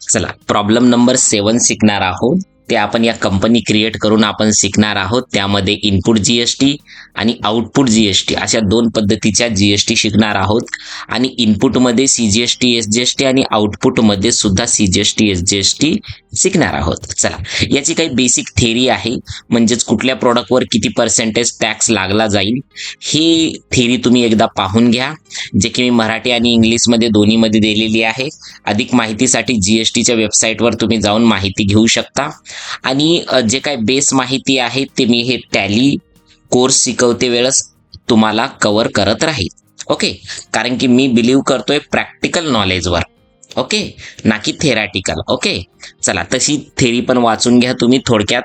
चला problem number सेवन शिकणार आहोत. ते आपण या कंपनी क्रिएट करून आपण शिकणार आहोत. त्यामध्ये इनपुट जीएसटी आणि आउटपुट जीएसटी अशा दोन पद्धतीच्या जीएसटी शिकणार आहोत. आणि इनपुटमध्ये C G S T S G S T आणि आउटपुटमध्ये सुद्धा C G S T S G S T शिकणार आहोत. चला याची काही बेसिक थेरी आहे. म्हणजेच कुठल्या प्रॉडक्टवर किती पर्सेंटेज टॅक्स लागला जाईल? ही थेरी तुम्ही एकदा पाहून घ्या. जे की मी मराठी आणि इंग्लिशमध्ये दोन्हीमध्ये दिलेली आहे. अधिक माहितीसाठी जी एस टीच्या वेबसाईटवर तुम्ही जाऊन माहिती घेऊ शकता. आणि जे काय बेस माहिती आहे ते मी हे टॅली कोर्स शिकवते वेळेस तुम्हाला कव्हर करत राहील. ओके कारण की मी बिलीव्ह करतोय प्रॅक्टिकल नॉलेजवर ओके ना की थेरॅटिकल ओके चला तशी थेरी पण वाचून घ्या तुम्ही थोडक्यात.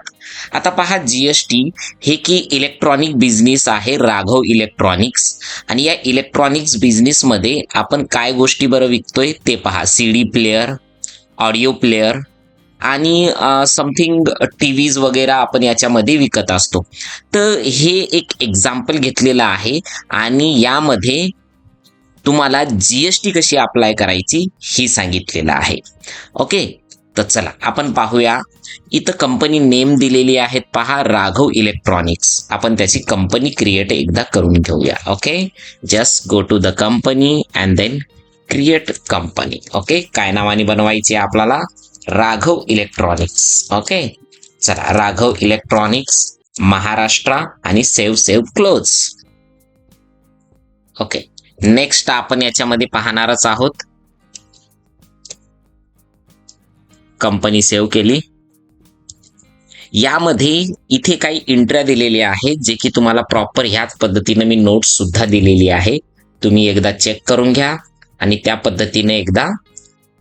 आता पहा जी एस टी हे की इलेक्ट्रॉनिक बिझनेस आहे राघव इलेक्ट्रॉनिक्स आणि या इलेक्ट्रॉनिक्स बिझनेसमध्ये आपण काय गोष्टी बरं विकतोय ते पहा. C D player audio player आणि समथिंग टी व्हीज वगैरे आपण याच्यामध्ये विकत असतो. तर हे एक एक्झाम्पल घेतलेलं आहे आणि यामध्ये तुम्हाला जी एस टी कशी अप्लाय करायची ही सांगितलेलं आहे. ओके तर चला आपण पाहूया. इथं कंपनी नेम दिलेली आहेत पहा राघव इलेक्ट्रॉनिक्स आपण त्याची कंपनी क्रिएट एकदा करून घेऊया. Okay just go to the company and then create company okay काय नावाने बनवायची आहे आपल्याला? राघव इलेक्ट्रॉनिक्स. ओके चला राघव इलेक्ट्रॉनिक्स महाराष्ट्र आणि save save close okay next आपण याच्यामध्ये पाहणारच आहोत. कंपनी सेव्ह केली. यामध्ये इथे काही इंट्र्या दिलेल्या आहेत जे की तुम्हाला प्रॉपर ह्याच पद्धतीने मी नोट्स सुद्धा दिलेली आहे. तुम्ही एकदा चेक करून घ्या आणि त्या पद्धतीने एकदा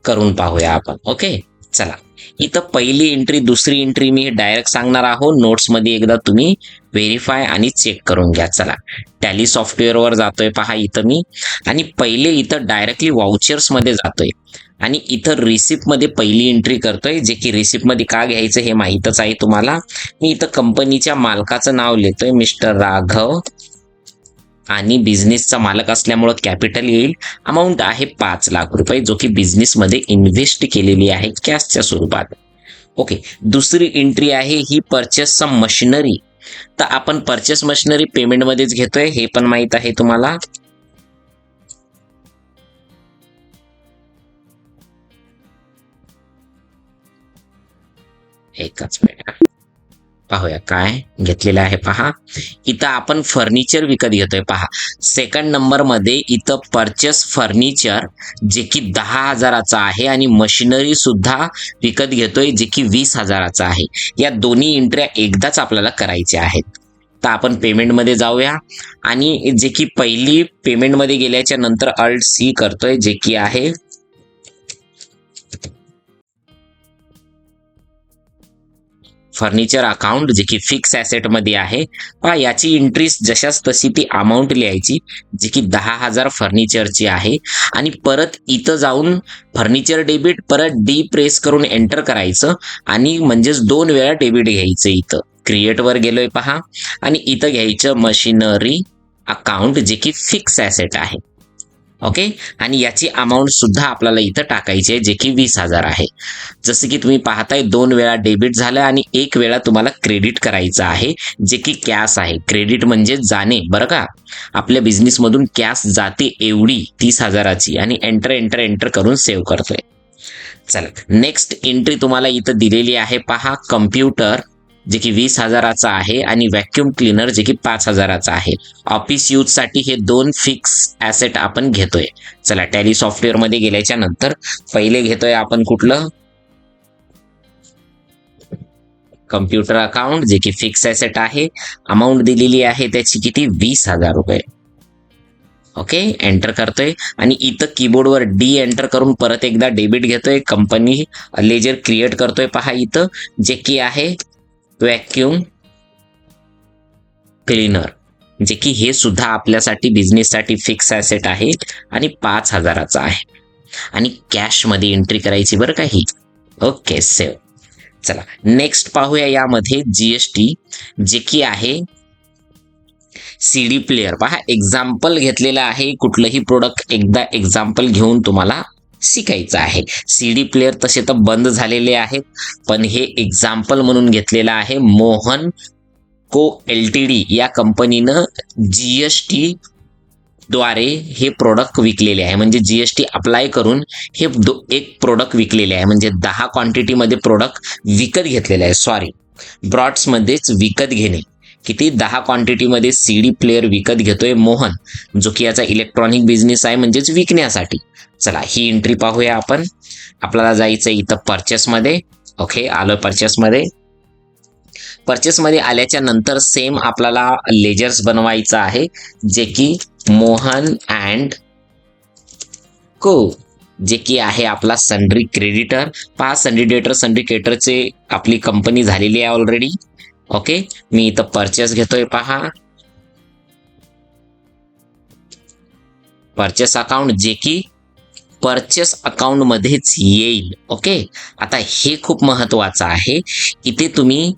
करून पाहूया आपण. ओके चला. इथं पहिली एंट्री दुसरी एंट्री मी डायरेक्ट सांगणार आहोत नोट्समध्ये एकदा तुम्ही व्हेरीफाय आणि चेक करून घ्या. चला. टॅली सॉफ्टवेअरवर जातोय पहा इथं मी. आणि पहिले इथं डायरेक्टली वाउचर्समध्ये जातोय. आणि इथं रिसिप्टमध्ये पहिली एंट्री करतोय जे की रिसिप्टमध्ये का घ्यायचं हे माहीतच आहे तुम्हाला. मी इथं कंपनीच्या मालकाचं नाव लिहितोय मिस्टर राघव. आणि बिझनेसचा मालक असल्यामुळं कॅपिटल येईल. अमाऊंट आहे पाच लाख रुपये जो की बिझनेसमध्ये इन्व्हेस्ट केलेली आहे कॅशच्या स्वरूपात. ओके दुसरी एंट्री आहे ही परचेस सम मशिनरी तर आपण परचेस मशिनरी पेमेंटमध्येच घेतोय हे पण माहीत आहे तुम्हाला. एकच मिनिट. पाहूया. काय घेतलेलं आहे पहा. इथं आपण फर्निचर विकत घेतोय पहा. सेकंड नंबरमध्ये इथं परचेस फर्निचर जे की दहा हजाराचं आहे आणि मशिनरी सुद्धा विकत घेतोय जे की वीस हजाराचं आहे. या दोन्ही एंट्र्या एकदाच आपल्याला करायच्या आहेत. तर आपण पेमेंटमध्ये जाऊया. आणि जे की पहिली पेमेंटमध्ये गेल्याच्यानंतर अल्ट सी करतोय जे की आहे फर्निचर अकाउंट जे की फिक्स ॲसेटमध्ये आहे पहा याची इंट्रीस जशाच तशी ती अमाऊंट लिहायची जी की दहा हजार फर्निचरची आहे. आणि परत इथं जाऊन फर्निचर डेबिट परत डी प्रेस करून एंटर करायचं आणि म्हणजेच दोन वेळा डेबिट घ्यायचं इथं. क्रिएटवर गेलोय पहा. आणि इथं घ्यायचं मशिनरी अकाउंट जे की फिक्स ॲसेट आहे. ओके? आणि याची अमाऊंट सुद्धा आपल्याला इथं टाकायची आहे जे की वीस हजार आहे. जसं की तुम्ही पाहताय दोन वेळा डेबिट झालं आणि एक वेळा तुम्हाला क्रेडिट करायचं आहे जे की कॅश आहे. क्रेडिट म्हणजे जाणे बरं का? आपल्या बिझनेसमधून कॅश जाते एवढी तीस हजाराची आणि एंटर एंटर एंटर करून सेव्ह करतोय. चला नेक्स्ट एंट्री तुम्हाला इथं दिलेली आहे पहा कम्प्युटर जे की वीस हजाराचा आहे आणि व्हॅक्युम क्लिनर जे की पाच हजाराचा आहे. ऑफिस यूजसाठी हे दोन फिक्स ॲसेट आपण घेतोय. चला टॅली सॉफ्टवेअरमध्ये गेल्याच्यानंतर पहिले घेतोय आपण कुठलं? कम्प्युटर अकाउंट जे की फिक्स ॲसेट आहे. अमाऊंट दिलेली आहे त्याची किती? वीस हजार रुपये. ओके एंटर करतोय. आणि इथं कीबोर्डवर डी एंटर करून परत एकदा डेबिट घेतोय. कंपनी लेजर क्रिएट करतोय. पहा इथं जे की आहे व्हॅक्युम क्लीनर जे की हे सुद्धा आपल्यासाठी बिझनेससाठी फिक्स ॲसेट आहे आणि पाच हजाराचा आहे. आणि कॅशमध्ये एंट्री करायची बरं का ही? ओके सेव चला नेक्स्ट पाहूया यामध्ये जीएसटी जे की आहे सी डी प्लेअर पहा एक्झाम्पल घेतलेलं आहे. कुठलंही प्रोडक्ट एकदा एक्झाम्पल घेऊन तुम्हाला शिकायचं आहे. सी डी प्लेअर तसे तर बंद झालेले आहेत. पण हे एक्झाम्पल म्हणून घेतलेलं आहे. मोहन को एल टी डी या कंपनीनं जी एस टी द्वारे हे प्रोडक्ट विकलेले आहे. म्हणजे जीएसटी अप्लाय करून हे दो एक प्रोडक्ट विकलेले आहे. म्हणजे दहा क्वांटिटीमध्ये प्रोडक्ट विकत घेतलेले आहे. सॉरी ब्रॉड्समध्येच विकत घेणे. किती? दहा क्वांटिटीमध्ये सी डी प्लेअर विकत घेतोय मोहन जो की याचा इलेक्ट्रॉनिक बिझनेस आहे म्हणजेच विकण्यासाठी. चला ही एंट्री पाहूया आपण. आपल्याला जायचं इथं पर्चेसमध्ये ओके आलं पर्चेसमध्ये पर्चेसमध्ये आल्याच्यानंतर सेम आपल्याला लेजर्स बनवायचं आहे जे की मोहन अँड को जे की आहे आपला सनरी क्रेडिटर पहा सनरी सनरी आपली कंपनी झालेली आहे ऑलरेडी ओके मी इथं परचेस घेतोय पहा. परचेस अकाउंट जे की परचेस अकाउंटमध्येच येईल. ओके आता हे खूप महत्वाचं आहे इथे तुम्ही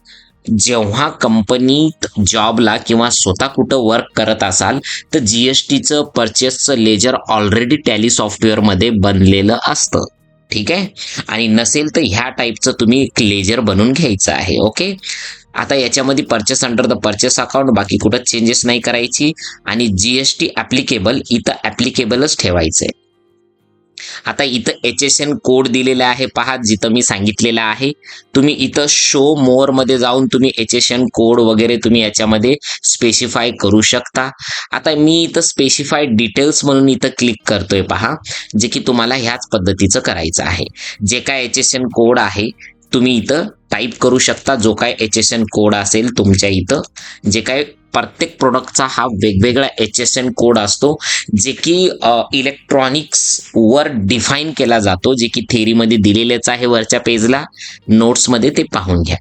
जेव्हा कंपनीत जॉबला किंवा स्वतः कुठं वर्क करत असाल तर जी एस टीचं परचेसचं लेजर ऑलरेडी टॅली सॉफ्टवेअरमध्ये बनलेलं असतं. ठीक? आहे आणि नसेल तर ह्या टाईपचं तुम्ही एक लेजर बनवून घ्यायचं आहे. ओके आता याच्यामध्ये purchase under the purchase account बाकी कुठं चेंजेस नाही करायची. आणि जी एस टी ॲप्लिकेबल इथं ॲप्लिकेबलच ठेवायचं आहे आता इथं एच एस एन कोड दिलेला आहे. पहा जिथं मी सांगितलेलं आहे. तुम्ही इथं शो मोरमध्ये जाऊन तुम्ही एच एस एन कोड वगैरे तुम्ही याच्यामध्ये स्पेसिफाय करू शकता. आता मी इथं स्पेसिफाय डिटेल्स म्हणून इथं क्लिक करतोय पहा जे की तुम्हाला ह्याच पद्धतीचं करायचं आहे. जे काय एच एस एन कोड आहे तुम्ही इथं टाईप करू शकता. जो काय एच एस एन कोड असेल तुमच्या इथं. जे काय प्रत्येक प्रोडक्टचा हा वेगवेगळा एच एस एन कोड असतो जे की इलेक्ट्रॉनिक्स वर डिफाईन केला जातो जे की थेरीमध्ये दिलेलेच आहे वरच्या पेजला नोट्समध्ये ते पाहून घ्या.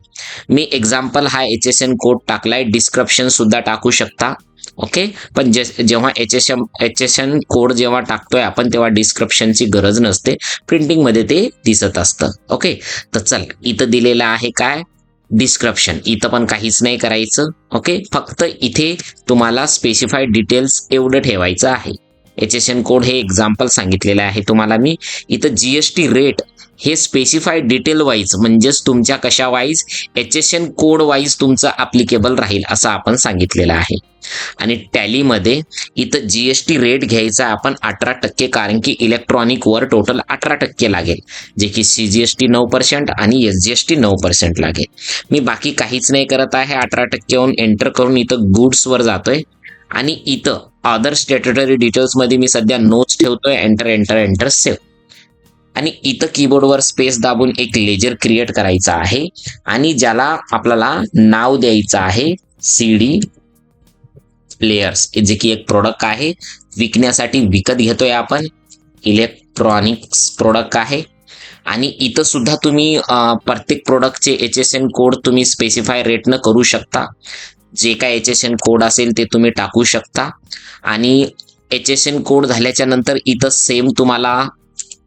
मी एक्झाम्पल हा एच एस एन कोड टाकलाय डिस्क्रिप्शन सुद्धा टाकू शकता. ओके पण जे जेव्हा H S M H S N code जेव्हा टाकतोय आपण तेव्हा डिस्क्रिप्शनची गरज नसते. प्रिंटिंगमध्ये ते दिसत असतं. ओके तर चल इथं दिलेलं आहे काय? डिस्क्रिप्शन इथं पण काहीच नाही करायचं ओके फक्त इथे तुम्हाला स्पेसिफाईड डिटेल्स एवढं ठेवायचं आहे. एच एस एन कोड हे एक्झाम्पल सांगितलेलं आहे तुम्हाला मी. इथं जी एस टी रेट हे स्पेसिफाईड डिटेल वाईज म्हणजेच तुमच्या कशा wise H S N code wise तुमचं अप्लिकेबल राहील असं आपण सांगितलेलं आहे. आणि टॅलीमध्ये इथं जी एस टी रेट घ्यायचा आपण अठरा टक्के कारण की इलेक्ट्रॉनिकवर टोटल अठरा टक्के लागेल. जे की सी जी एस टी नऊ पर्सेंट आणि एस जी एस टी नऊ पर्सेंट लागेल. मी बाकी काहीच नाही करत आहे अठरा टक्केहून एंटर करून इथं गुड्सवर जातोय. आणि इथं अदर स्टॅट्युटरी डिटेल्समध्ये मी सध्या नोट्स ठेवतोय एंटर एंटर एंटर सेव्ह आणि इथं कीबोर्डवर स्पेस दाबून एक लेजर क्रिएट करायचा आहे. आणि ज्याला आपल्याला नाव द्यायचं आहे सी डी प्लेयर्स जे की एक प्रोडक्ट आहे. विकण्यासाठी विकत घेतोय आपण. इलेक्ट्रॉनिक्स प्रोडक्ट आहे. आणि इथं सुद्धा तुम्ही प्रत्येक प्रोडक्टचे एच एस एन कोड तुम्ही स्पेसिफाय रेटनं करू शकता. जे काय एच एस एन कोड असेल ते तुम्ही टाकू शकता. आणि एच एस एन कोड झाल्याच्यानंतर इथं सेम तुम्हाला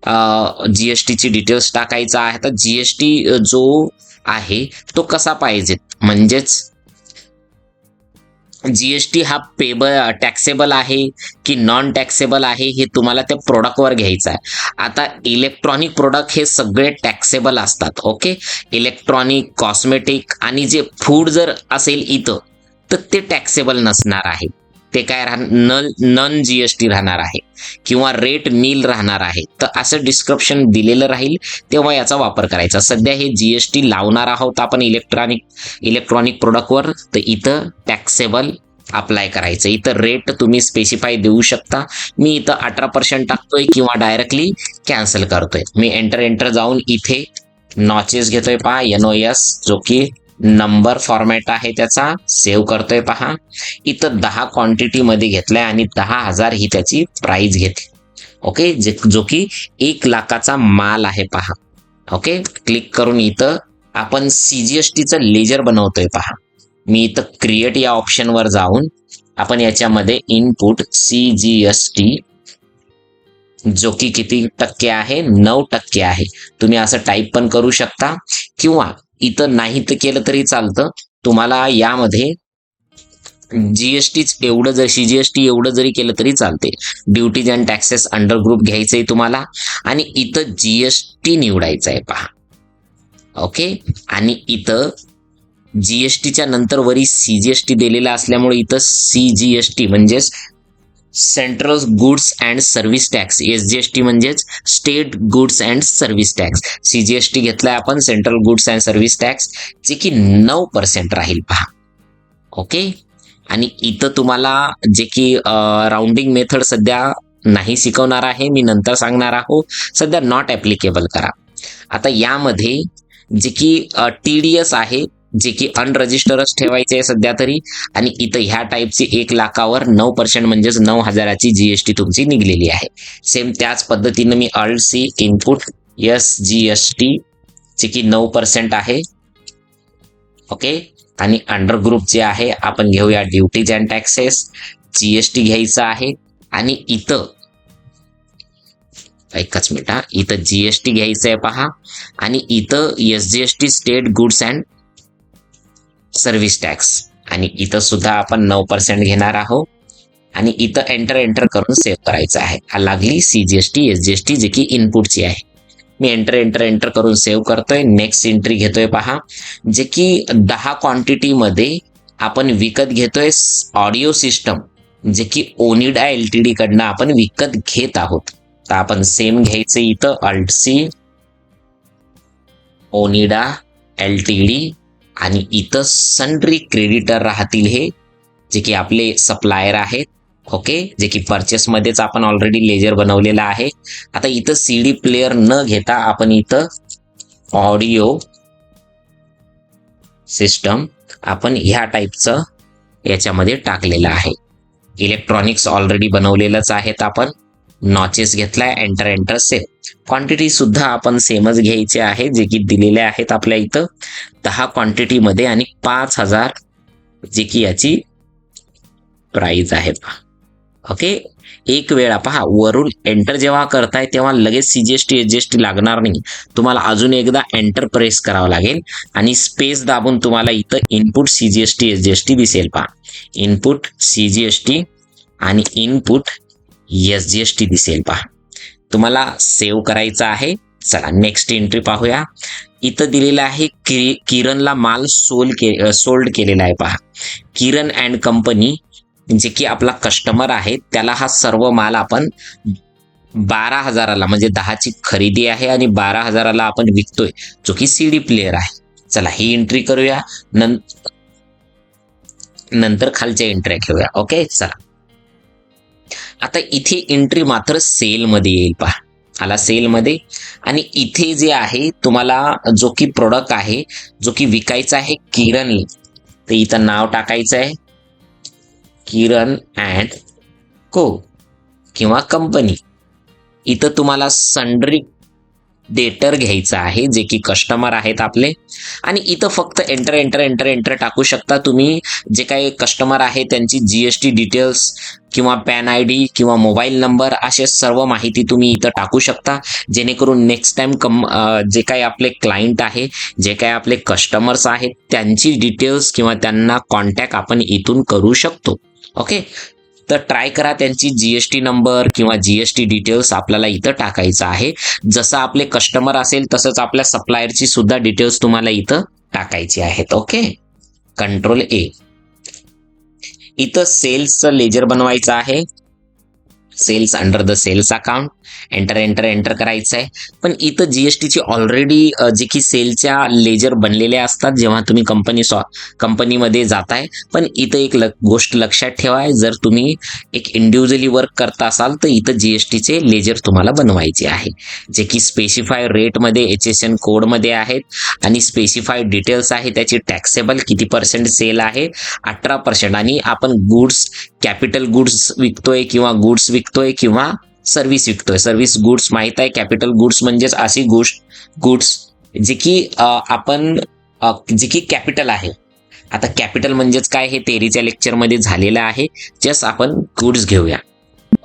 जीएसटीची डिटेल्स टाकायचा आहे. तर जीएसटी जो आहे तो कसा पाहिजे? म्हणजेच जीएसटी हा पेबल टॅक्सेबल आहे की नॉन टॅक्सेबल आहे हे तुम्हाला त्या प्रोडक्टवर घ्यायचं आहे. आता इलेक्ट्रॉनिक प्रोडक्ट हे सगळे टॅक्सेबल असतात ओके इलेक्ट्रॉनिक कॉस्मेटिक आणि जे फूड जर असेल इथं तर ते टॅक्सेबल नसणार आहे. ते काय राह नन जीएसटी राहणार आहे. किंवा रेट नील राहणार आहे. तर असं डिस्क्रिप्शन दिलेलं राहील तेव्हा याचा वापर करायचा. सध्या हे जी एस टी लावणार आहोत आपण इलेक्ट्रॉनिक इलेक्ट्रॉनिक प्रोडक्टवर तर इथं टॅक्सेबल अप्लाय करायचं. इथं रेट तुम्ही स्पेसिफाय देऊ शकता. मी इथं अठरा पर्सेंट टाकतोय किंवा डायरेक्टली कॅन्सल करतोय. मी एंटर एंटर जाऊन इथे नॉचेस घेतोय. पहा एन ओ एस जो की नंबर फॉर्मॅट आहे त्याचा. सेव्ह करतोय पहा. इथं दहा क्वांटिटी मध्ये घेतलाय आणि दहा हजार ही त्याची प्राइस घेतली. ओके जे जो की एक लाखाचा माल आहे पहा. ओके क्लिक करून इथं आपण सीजीएसटीचं लेजर बनवतोय पहा. मी इथं क्रिएट या ऑप्शनवर जाऊन आपण याच्यामध्ये input C G S T जो की किती टक्के आहे? नऊ टक्के आहे. तुम्ही असं टाईप पण करू शकता. किंवा इथं नाही तर केलं तरी चालतं. तुम्हाला यामध्ये जीएसटीच एवढं जर सीजीएसटी एवढं जरी केलं तरी चालते. Duties and taxes under group घ्यायचंय तुम्हाला. आणि इथं जीएसटी निवडायचं आहे पहा. ओके आणि इथं जीएसटीच्या नंतर वरी सीजीएसटी दिलेला असल्यामुळे इथं सीजीएसटी म्हणजेच central goods and service tax S G S T म्हणजेच state goods and service tax. C G S T घेतलाय आपण central goods and service tax जे की नऊ पर्सेंट राहील पहा. ओके? आणि इथं तुम्हाला जे की राऊंडिंग मेथड सध्या नाही शिकवणार आहे मी नंतर सांगणार आहोत. सध्या नॉट ॲप्लिकेबल करा. आता यामध्ये जे की टी डी एस आहे जे की अनरजिस्टरच ठेवायचे आहे सध्या तरी. आणि इथं ह्या टाईपची एक लाखावर नऊ पर्सेंट म्हणजेच नऊ हजाराची जीएसटी तुमची निघलेली आहे. सेम त्याच पद्धतीनं मी alt C input S G S T जे की नऊ पर्सेंट आहे. ओके आणि अंडर ग्रुप जे आहे आपण घेऊया ड्युटीज अँड टॅक्सेस जीएसटी घ्यायचं आहे. आणि इथं एकच मिनिट हा. इथं जीएसटी घ्यायचं आहे पहा. आणि इथं S G S T state goods and service tax आणि इथं सुद्धा आपण नऊ पर्सेंट घेणार आहोत. आणि इथं एंटर एंटर करून सेव्ह करायचं आहे. हा लागली CGST S G S T जे की इनपुटची आहे. मी एंटर एंटर एंटर करून सेव्ह करतोय. नेक्स्ट एंट्री घेतोय पहा. जे की दहा क्वांटिटीमध्ये आपण विकत घेतोय ऑडिओ सिस्टम जे की ओनिडा एल टी डी कडनं आपण विकत घेत आहोत. तर आपण सेम घ्यायचं इथं. Alt C Onida L T D आणि इथं सन्ड्री क्रेडिटर राहतील हे जे की आपले सप्लायर आहेत ओके जे की परचेसमध्येच आपण ऑलरेडी लेजर बनवलेला आहे. आता इथं सी डी प्लेअर न घेता आपण इथं ऑडिओ सिस्टम आपण ह्या टाईपचं याच्यामध्ये टाकलेलं आहे. इलेक्ट्रॉनिक्स ऑलरेडी बनवलेलंच आहेत आपण. नॉचेस घेतलाय एंटर एंटर सेव क्वांटिटी सुद्धा आपण सेमच घ्यायचे आहे जे की दिलेले आहेत आपल्या इथं. दहा क्वांटिटीमध्ये आणि पाच हजार जे की याची प्राइस आहे. ओके एक वेळा पहा वरून एंटर जेव्हा करताय तेव्हा लगेच सीजीएसटी एसजीएसटी लागणार नाही. तुम्हाला अजून एकदा एंटर प्रेस करावं लागेल आणि स्पेस दाबून तुम्हाला इथं इनपुट सीजीएसटी एसजीएसटी दिसेल पहा. इनपुट सीजीएसटी आणि input S G S T दिसेल पहा. तुम्हाला सेव्ह करायचं आहे. चला नेक्स्ट एंट्री पाहूया. इथं दिलेलं आहे कि किरणला माल सोल के सोल्ड केलेला आहे पहा. किरण अँड कंपनी जे की आपला कस्टमर आहे त्याला हा सर्व माल आपण बारा हजाराला म्हणजे दहाची खरेदी आहे आणि बारा हजाराला आपण विकतोय जो की सी डी प्लेअर आहे. चला ही एंट्री करूया. नंतर खालच्या एंट्री घेऊया. ओके चला. आता इथे एंट्री मात्र सेलमध्ये येईल पहा. आला सेलमध्ये आणि इथे जे आहे तुम्हाला जो की प्रोडक्ट आहे जो की विकायचा आहे किरण तर इथं नाव टाकायचं आहे. किरण अँड को किंवा कंपनी इथं तुम्हाला संड्री डेटर घ्यायचं आहे जे की कस्टमर आहेत आपले. आणि इथं फक्त एंटर एंटर एंटर एंटर टाकू शकता तुम्ही. जे काही कस्टमर आहे त्यांची जी एस टी डिटेल्स किंवा पॅन आय डी किंवा मोबाईल नंबर असे सर्व माहिती तुम्ही इथं टाकू शकता. जेणेकरून नेक्स्ट टाइम कम जे काही आपले क्लायंट आहे जे काही आपले कस्टमर्स आहेत त्यांची डिटेल्स किंवा त्यांना कॉन्टॅक्ट आपण इथून करू शकतो. ओके तर ट्राय करा त्यांची जीएसटी नंबर किंवा जीएसटी डिटेल्स आपल्याला इथं टाकायचं आहे. जसं आपले कस्टमर असेल तसंच आपल्या सप्लायरची सुद्धा डिटेल्स तुम्हाला इथं टाकायची आहेत. ओके कंट्रोल ए इथं सेल्सचं लेजर बनवायचं आहे. Sales under the sales account enter enter enter करायचं आहे पण इथं जीएसटीची ऑलरेडी जे की सेलच्या लेजर बनलेल्या असतात जेव्हा तुम्ही कंपनी सॉ कंपनीमध्ये जाताय. पण इथं एक ल गोष्ट लक्षात ठेवाय जर तुम्ही एक इंडिव्हिज्युअली वर्क करता असाल तर इथं जीएसटीचे लेजर तुम्हाला बनवायचे आहे. जे की स्पेसिफाय रेटमध्ये एच एस एन कोडमध्ये आहेत आणि स्पेसिफाय डिटेल्स आहे त्याची टॅक्सेबल किती पर्सेंट सेल आहे अठरा पर्सेंट आणि आपण गुड्स कॅपिटल गुड्स विकतोय किंवा गुड्स विकतोय किंवा सर्व्हिस विकतोय. सर्व्हिस गुड्स माहीत आहे कॅपिटल गुड्स म्हणजेच अशी गोष्ट गुड्स जे की आपण जे की कॅपिटल आहे. आता कॅपिटल म्हणजेच काय हे तेरीच्या लेक्चरमध्ये झालेलं आहे. जस्ट आपण गुड्स घेऊया.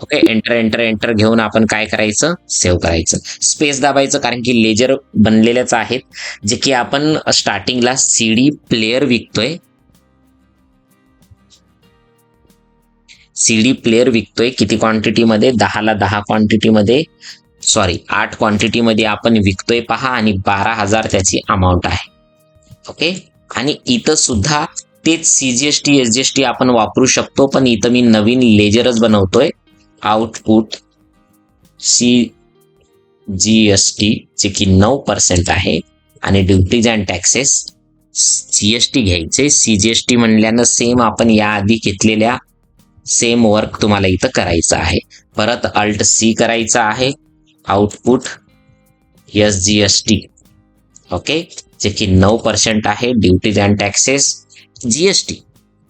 ओके एंटर एंटर एंटर घेऊन आपण काय करायचं? सेव्ह करायचं. स्पेस दाबायचं कारण की लेजर बनलेल्याच आहेत. जे की आपण स्टार्टिंगला सी डी प्लेअर विकतोय. सी डी प्लेअर विकतोय. किती क्वांटिटीमध्ये दहाला दहा क्वांटिटीमध्ये सॉरी आठ क्वांटिटीमध्ये आपण विकतोय पहा आणि बारा हजार त्याची अमाऊंट आहे. ओके आणि इथं सुद्धा तेच C G S T S G S T आपण वापरू शकतो पण इथं मी नवीन लेजरच बनवतोय. Output C G S T जे की नऊ पर्सेंट आहे. आणि duties and taxes C S T घ्यायचे. सी जी एस टी म्हणल्यानं सेम आपण याआधी घेतलेल्या सेम वर्क तुम्हाला इथं करायचं आहे. परत अल्ट सी करायचं आहे. Output S G S T okay जे की नऊ पर्सेंट आहे duties and taxes G S T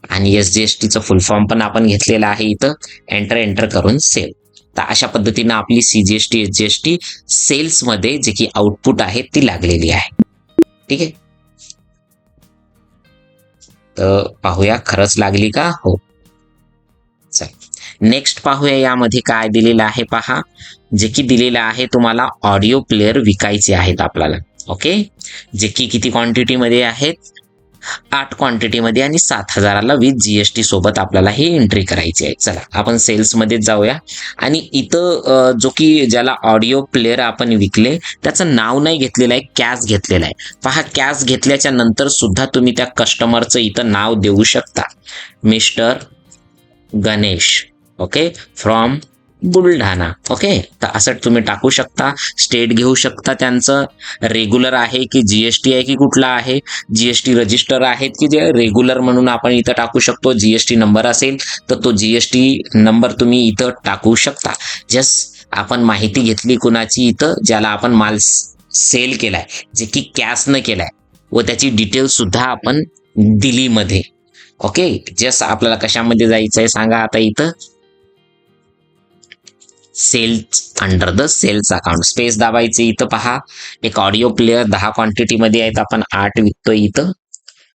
आणि एस जी एस टीचं फुल फॉर्म पण आपण घेतलेलं आहे इथं. एंटर एंटर करून सेल तर अशा पद्धतीनं आपली C G S T S G S T सेल्समध्ये जे की आउटपुट आहे ती लागलेली आहे. ठीक आहे? तर पाहूया खरंच लागली का? हो. नेक्स्ट पाहूया यामध्ये काय दिलेलं आहे पहा. जे की दिलेलं आहे तुम्हाला ऑडिओ प्लेअर विकायचे आहेत आपल्याला. ओके जे की किती क्वांटिटीमध्ये आहेत? आठ क्वांटिटीमध्ये आणि सात हजाराला विथ जीएसटी सोबत आपल्याला ही एंट्री करायची आहे. चला आपण सेल्समध्ये जाऊया. आणि इथं जो की ज्याला ऑडिओ प्लेअर आपण विकले त्याचं नाव नाही घेतलेलं आहे कॅश घेतलेलं आहे. पहा कॅश घेतल्याच्या नंतर सुद्धा तुम्ही त्या कस्टमरचं इथं नाव देऊ शकता. Mister Ganesh. Okay from Buldhana. Okay तर असं तुम्ही टाकू शकता. स्टेट घेऊ शकता त्यांचं. रेग्युलर आहे की जीएसटी आहे की कुठला आहे? जीएसटी रजिस्टर आहेत की जे रेग्युलर म्हणून आपण इथं टाकू शकतो? जीएसटी नंबर असेल तर तो जीएसटी नंबर तुम्ही इथं टाकू शकता. जस्ट आपण माहिती घेतली कुणाची इथं ज्याला आपण माल सेल केलाय जे की कॅशनं केलाय व त्याची डिटेल सुद्धा आपण दिलीमध्ये ओके जस्ट आपल्याला कशामध्ये जायचं आहे सांगा आता इथं. Sales under the sales account space दाबायचे इथं पहा. एक ऑडिओ प्लेअर दहा क्वांटिटीमध्ये आहेत. आपण आठ विकतोय इथं.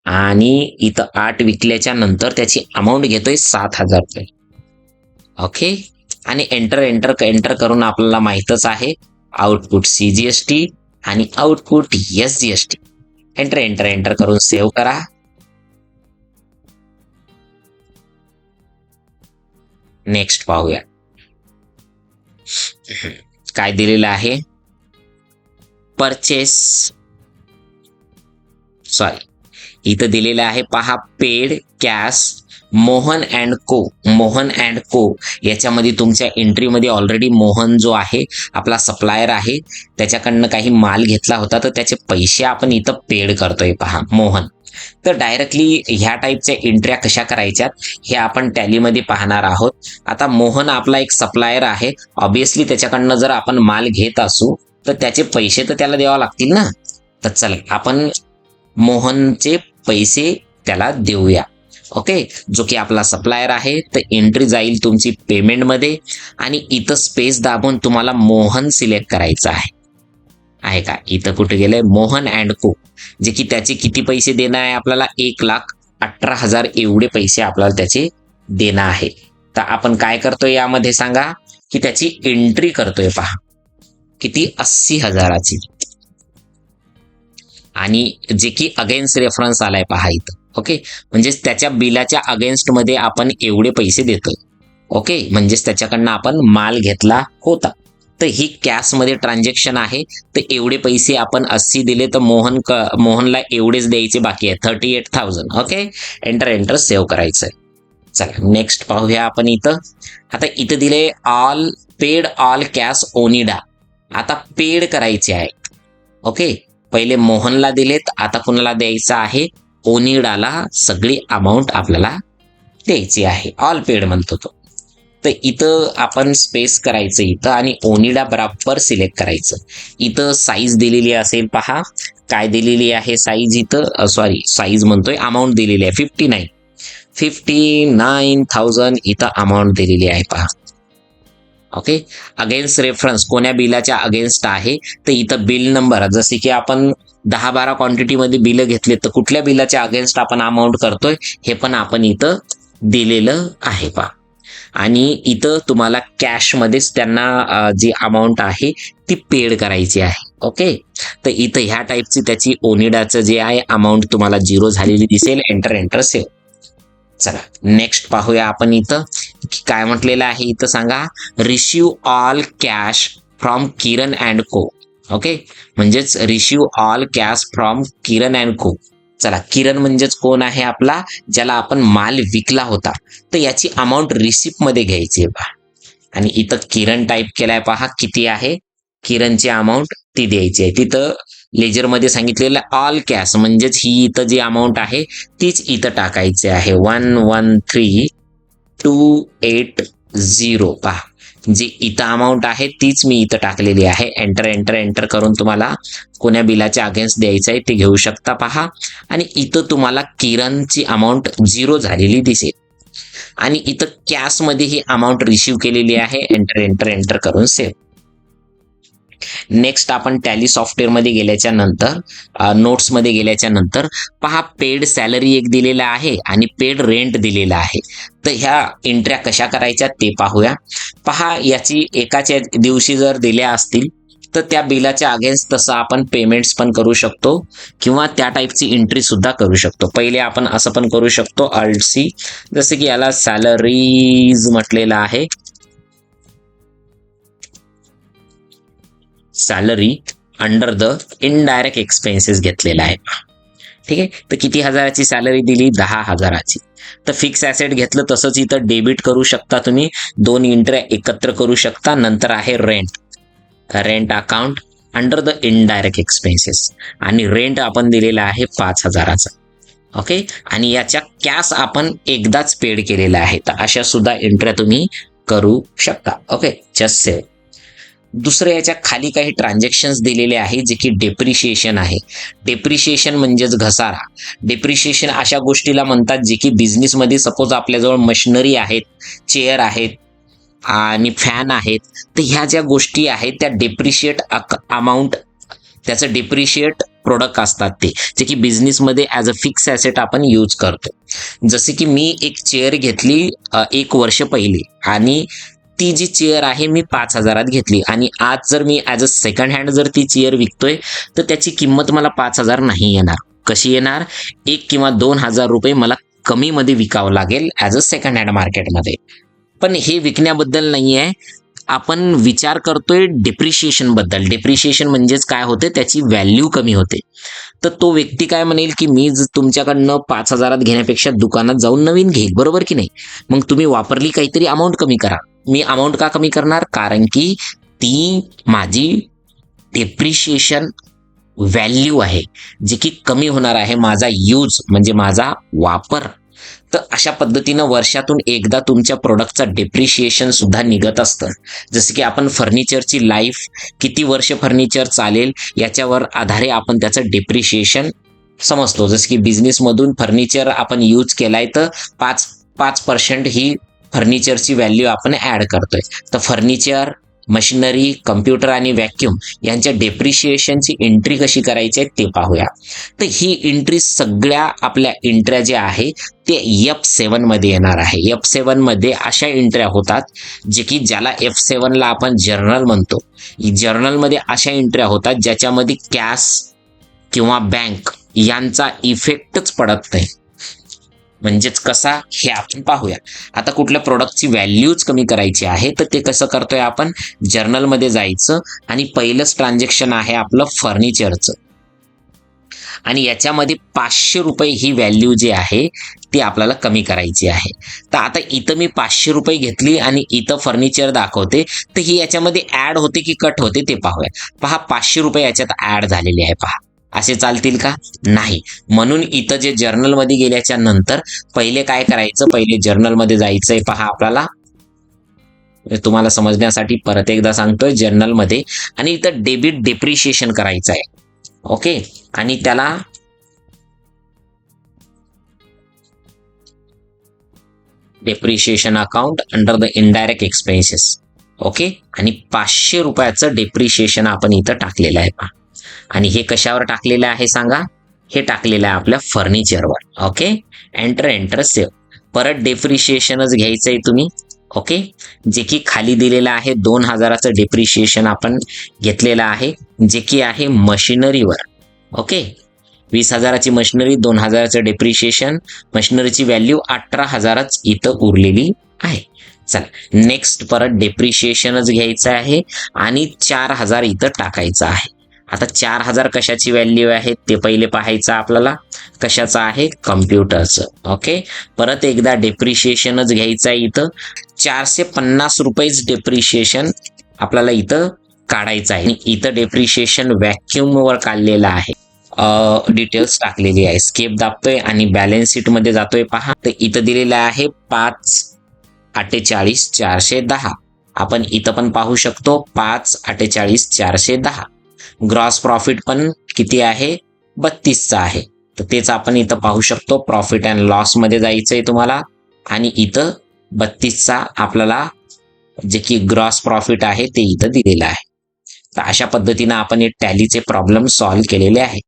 आणि इथं आठ विकल्याच्या नंतर त्याची अमाऊंट घेतोय सात हजार रुपये. ओके आणि एंटर एंटर एंटर करून आपल्याला माहीतच आहे. Output C G S T आणि output S G S T enter enter enter करून सेव्ह करा. नेक्स्ट पाहूया. काय दिलेलं आहे? परचेस सॉरी इथं दिलेलं आहे पहा पेड कॅश मोहन अँड को मोहन अँड को याच्यामध्ये तुमच्या एंट्रीमध्ये ऑलरेडी मोहन जो आहे आपला सप्लायर आहे त्याच्याकडनं काही माल घेतला होता तर त्याचे पैसे आपण इथं पेड करतोय पहा मोहन. तर डायरेक्टली ह्या टाईपच्या एंट्र्या कशा करायच्यात हे आपण टॅलीमध्ये पाहणार आहोत. आता मोहन आपला एक सप्लायर आहे. ऑब्विसली त्याच्याकडनं जर आपण माल घेत असू तर त्याचे पैसे तर त्याला द्यावे लागतील ना? तर चला आपण मोहनचे पैसे त्याला देऊया. ओके जो की आपला सप्लायर आहे तर एंट्री जाईल तुमची पेमेंटमध्ये आणि इथं स्पेस दाबून तुम्हाला मोहन सिलेक्ट करायचं आहे. आहे का? इथं कुठे गेलंय? मोहन अँड को. जे की त्याचे किती पैसे देणं आहे आपल्याला? एक लाख अठरा हजार एवढे पैसे आपल्याला त्याचे देणं आहे. तर आपण काय करतोय यामध्ये सांगा? की त्याची एंट्री करतोय पहा. किती? अस्सी हजाराची. आणि जे की अगेन्स्ट रेफरन्स आलाय पहा इथं. ओके म्हणजेच त्याच्या बिलाच्या अगेन्स्टमध्ये आपण एवढे पैसे देतोय. ओके म्हणजेच त्याच्याकडनं आपण माल घेतला होता. तर ही कॅशमध्ये ट्रान्झॅक्शन आहे. तर एवढे पैसे आपण अस्सी दिले तर मोहन क मोहनला एवढेच द्यायचे बाकी आहे. Thirty eight thousand okay enter enter save करायचं आहे चला नेक्स्ट पाहूया आपण इथं. आता इथं दिले all paid all cash Onida आता पेड करायचे आहे ओके पहिले मोहनला दिलेत आता कुणाला द्यायचं आहे? ओनिडाला सगळी अमाऊंट आपल्याला द्यायची आहे. ऑल पेड म्हणतो तो. तर इथं आपण स्पेस करायचं इथं आणि ओनिडा बराबर सिलेक्ट करायचं. इथं साईज दिलेली असेल पहा. काय दिलेली आहे साईज इथं? सॉरी साईज म्हणतोय अमाऊंट दिलेली आहे fifty nine fifty nine thousand इथं अमाऊंट दिलेली आहे पहा. ओके अगेन्स्ट रेफरन्स कोण्या बिलाच्या अगेन्स्ट आहे? तर इथं बिल नंबर जसे की आपण दहा बारा क्वांटिटीमध्ये बिलं घेतले तर कुठल्या बिलाच्या अगेन्स्ट आपण अमाऊंट करतोय? हे पण आपण इथं दिलेलं आहे पहा. आणि इथं तुम्हाला कॅशमध्येच त्यांना जी अमाऊंट आहे ती पेड करायची आहे. ओके तर इथं ह्या टाईपची त्याची ओनिडाचं जे आहे अमाऊंट तुम्हाला झिरो झालेली दिसेल. एंटर एंटर सेव चला नेक्स्ट पाहूया आपण इथं. काय म्हटलेलं आहे इथं सांगा. Receive all cash from Kiran and co okay म्हणजेच receive all cash from Kiran and co चला किरण म्हणजेच कोण आहे आपला? ज्याला आपण माल विकला होता. तर याची अमाऊंट रिसिप्टमध्ये घ्यायची आहे पहा आणि इथं किरण टाईप केलाय पहा किती आहे? किरणची अमाऊंट ती द्यायची आहे. तिथं लेजरमध्ये सांगितलेलं ऑल कॅश म्हणजेच ही इथं जी अमाऊंट आहे तीच इथं टाकायची आहे. One one three two eight zero पहा. जी इथं अमाऊंट आहे तीच मी इथं टाकलेली आहे. एंटर एंटर एंटर करून तुम्हाला कोण्या बिलाच्या अगेन्स्ट द्यायचं आहे ते घेऊ शकता पहा. आणि इथं तुम्हाला किरणची अमाऊंट झिरो झालेली दिसेल. आणि इथं कॅशमध्ये ही अमाऊंट रिसिव्ह केलेली आहे. एंटर एंटर एंटर करून सेव्ह नेक्स्ट आपण टॅली सॉफ्टवेअरमध्ये गेल्याच्यानंतर नोट्समध्ये गेल्याच्यानंतर पहा पेड सॅलरी एक दिलेला आहे आणि पेड रेंट दिलेला आहे. तर ह्या एंट्र्या कशा करायच्या ते पाहूया. पहा याची एकाच्या दिवशी जर दिल्या असतील तर त्या बिलाच्या अगेन्स्ट तसं आपण पेमेंट्स पण करू शकतो किंवा त्या टाईपची एंट्री सुद्धा करू शकतो. पहिले आपण असं पण करू शकतो अल्टसी जसं की याला सॅलरीज म्हटलेलं आहे. Salary under the indirect expenses घेतलेला आहे. ठीक आहे? तर किती हजाराची सॅलरी दिली? दहा हजाराची. तर फिक्स ॲसेट घेतलं तसंच इथं डेबिट करू शकता तुम्ही. दोन इंट्र्या एकत्र करू शकता. नंतर आहे rent rent account under the indirect expenses आणि रेंट आपण दिलेला आहे पाच हजाराचा. ओके आणि याच्या कॅश आपण एकदाच पेड केलेला आहे. तर अशा सुद्धा एंट्र्या तुम्ही करू शकता. ओके जस्ट सेव्ह दुसरं याच्या खाली काही ट्रान्झॅक्शन्स दिलेले आहे जे की डेप्रिशिएशन आहे. डेप्रिशिएशन म्हणजेच घसारा. डेप्रिशिएशन अशा गोष्टीला म्हणतात जे की बिझनेसमध्ये सपोज आपल्याजवळ मशिनरी आहेत चेअर आहेत आणि फॅन आहेत तर ह्या ज्या गोष्टी आहेत त्या डेप्रिशिएट अमाऊंट त्याचं डेप्रिशिएट प्रोडक्ट असतात ते जे की बिझनेसमध्ये ॲज अ फिक्स ॲसेट आपण यूज करतो. जसे की मी एक चेअर घेतली एक वर्ष पहिली आणि ती जी चेअर आहे मी पाच हजारात घेतली. आणि आज जर मी ॲज अ सेकंड हँड जर ती चेअर विकतोय तर त्याची किंमत मला पाच हजार नाही येणार. कशी येणार? एक किंवा दोन हजार रुपये मला कमीमध्ये विकावं लागेल ॲज अ सेकंड हँड मार्केटमध्ये पण हे विकण्याबद्दल नाही आहे आपण विचार करतोय डेप्रिशिएशनबद्दल. डेप्रिशिएशन म्हणजेच काय होते? त्याची व्हॅल्यू कमी होते. तर तो व्यक्ती काय म्हणेल की मी तुमच्याकडनं पाच हजारात घेण्यापेक्षा दुकानात जाऊन नवीन घेईल. बरोबर की नाही? मग तुम्ही वापरली काहीतरी अमाऊंट कमी करा. मी अमाऊंट का कमी करणार? कारण की ती माझी डेप्रिशिएशन व्हॅल्यू आहे जी की कमी होणार आहे माझा यूज म्हणजे माझा वापर. तर अशा पद्धतीनं वर्षातून एकदा तुमच्या प्रोडक्टचं डेप्रिशिएशन सुद्धा निघत असतं. जसं की आपण फर्निचरची लाईफ किती वर्ष फर्निचर चालेल याच्यावर आधारे आपण त्याचं डेप्रिशिएशन समजतो. जसं की बिझनेसमधून फर्निचर आपण यूज केलाय तर पाच पाच पर्सेंट ही फर्निचरची व्हॅल्यू आपण ॲड करतोय. तर फर्निचर मशिनरी कम्प्युटर आणि व्हॅक्यूम यांच्या डेप्रिशिएशनची एंट्री कशी करायची आहे ते पाहूया. तर ही एंट्री सगळ्या आपल्या एंट्र्या ज्या आहे ते एफ सेवनमध्ये येणार आहे. एफ सेवनमध्ये अशा एंट्र्या होतात जे की ज्याला एफ सेवनला आपण जर्नल म्हणतो. जर्नलमध्ये अशा एंट्र्या होतात ज्याच्यामध्ये कॅश किंवा बँक यांचा इफेक्टच पडत नाही. म्हणजेच कसा हे आपण पाहूया. आता कुठल्या प्रोडक्टची व्हॅल्यूच कमी करायची आहे तर ते कसं करतोय आपण? जर्नलमध्ये जायचं आणि पहिलंच ट्रान्झॅक्शन आहे आपलं फर्निचरचं आणि याच्यामध्ये पाचशे रुपये ही व्हॅल्यू जी आहे ती आपल्याला कमी करायची आहे. तर आता इथं मी पाचशे रुपये घेतली आणि इथं फर्निचर दाखवते तर ही याच्यामध्ये ऍड होते की कट होते ते पाहूया. पहा पाचशे रुपये याच्यात ऍड झालेले आहे पहा. असे चालतील का? नाही. म्हणून इथं जे जर्नलमध्ये गेल्याच्यानंतर पहिले काय करायचं? पहिले जर्नलमध्ये जायचंय पहा आपल्याला. तुम्हाला समजण्यासाठी परत एकदा सांगतोय जर्नलमध्ये आणि इथं डेबिट डेप्रिशिएशन करायचं आहे ओके आणि त्याला depreciation account under the indirect expenses okay आणि पाचशे रुपयाचं डेप्रिशिएशन आपण इथं टाकलेलं आहे पहा. आणि हे कशावर टाकलेलं आहे सांगा? हे टाकलेलं आहे आपल्या फर्निचरवर ओके एंटर एंटर सेव परत डेप्रिशिएशनच घ्यायचंय तुम्ही. ओके जे की खाली दिलेलं आहे दोन हजाराचं डेप्रिशिएशन आपण घेतलेलं आहे. जे की आहे मशिनरीवर ओके वीस हजाराची मशिनरी दोन हजाराचं डेप्रिशिएशन मशिनरीची व्हॅल्यू अठरा हजारच इथं उरलेली आहे. चला नेक्स्ट परत डेप्रिशिएशनच घ्यायचं आहे आणि चार हजार इथं टाकायचं आहे. आता चार हजार कशाची व्हॅल्यू आहे ते पहिले पाहायचं आपल्याला. कशाचं आहे? कम्प्युटरचं ओके परत एकदा डेप्रिशिएशनच घ्यायचं आहे इथं. चारशे पन्नास रुपयेच डेप्रिशिएशन आपल्याला इथं काढायचं आहे. आणि इथं डेप्रिशिएशन व्हॅक्युमवर काढलेलं आहे. डिटेल्स टाकलेली आहे. स्केप दाबतोय आणि बॅलन्स शीटमध्ये जातोय. पहा. तर इथं दिलेलं आहे पाच अठ्ठेचाळीस चारशे दहा. आपण इथं पण पाहू शकतो पाच अठ्ठेचाळीस चारशे दहा. ग्रॉस प्रॉफिट पण किती आहे? बत्तीसचा आहे. तर तेच आपण इथं पाहू शकतो. प्रॉफिट अँड लॉसमध्ये जायचंय तुम्हाला. आणि इथं बत्तीसचा आपल्याला जे की ग्रॉस प्रॉफिट आहे ते इथं दिलेलं आहे. तर अशा पद्धतीनं आपण हे टॅलीचे प्रॉब्लेम सॉल्व्ह केलेले आहे.